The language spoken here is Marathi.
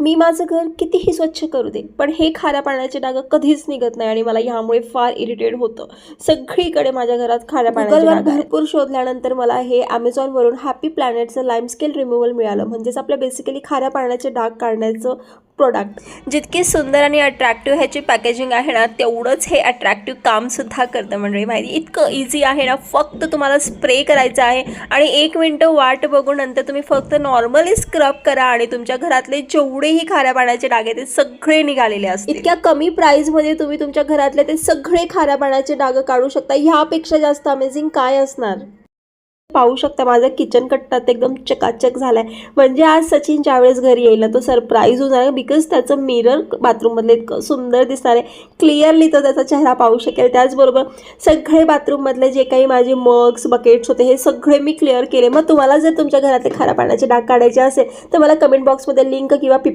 मी माझं घर कितीही स्वच्छ करू दे पण हे खाऱ्या पाण्याचे डाग कधीच निघत नाही आणि मला ह्यामुळे फार इरिटेट होतं. सगळीकडे माझ्या घरात खाऱ्या पाण्यावर भरपूर शोधल्यानंतर मला हे ॲमेझॉनवरून हॅपी प्लॅनेटचं लाईम स्केल रिमूव्हल मिळालं. म्हणजेच आपल्या बेसिकली खाऱ्या पाण्याचे डाग काढण्याचं प्रोडक्ट जितके सुंदर आणि अट्रॅक्टिव्ह ह्याची पॅकेजिंग आहे ना तेवढंच हे अट्रॅक्टिव्ह कामसुद्धा करतं. म्हणजे माहिती इतकं इझी आहे ना फक्त तुम्हाला स्प्रे करायचं आहे आणि एक मिनटं वाट बघून नंतर तुम्ही फक्त नॉर्मली स्क्रब करा आणि तुमच्या घरातले जेवढेही खाऱ्या पाण्याचे डाग आहेत ते सगळे निघालेले असतात इतक्या कमी प्राईजमध्ये तुम्ही तुमच्या घरातले ते सगळे खाऱ्या पाण्याचे डाग काढू शकता. ह्यापेक्षा जास्त अमेझिंग काय असणार? पाहू शकता माझा किचन कट्टा तर एकदम चकाचक झालाय. म्हणजे आज सचिन ज्यावेळेस घरी येईल ना तो सरप्राईज होणार आहे बिकॉज त्याचं मिरर बाथरूममधलं इतकं सुंदर दिसणार आहे. क्लिअरली तो त्याचा चेहरा पाहू शकेल. त्याचबरोबर सगळे बाथरूममधले जे काही माझे मग्स बकेट्स होते हे सगळे मी क्लिअर केले. मग तुम्हाला जर तुमच्या घरातले खाऱ्या पाण्याचे डाग काढायचे असेल तर मला कमेंट बॉक्समध्ये लिंक किंवा पिप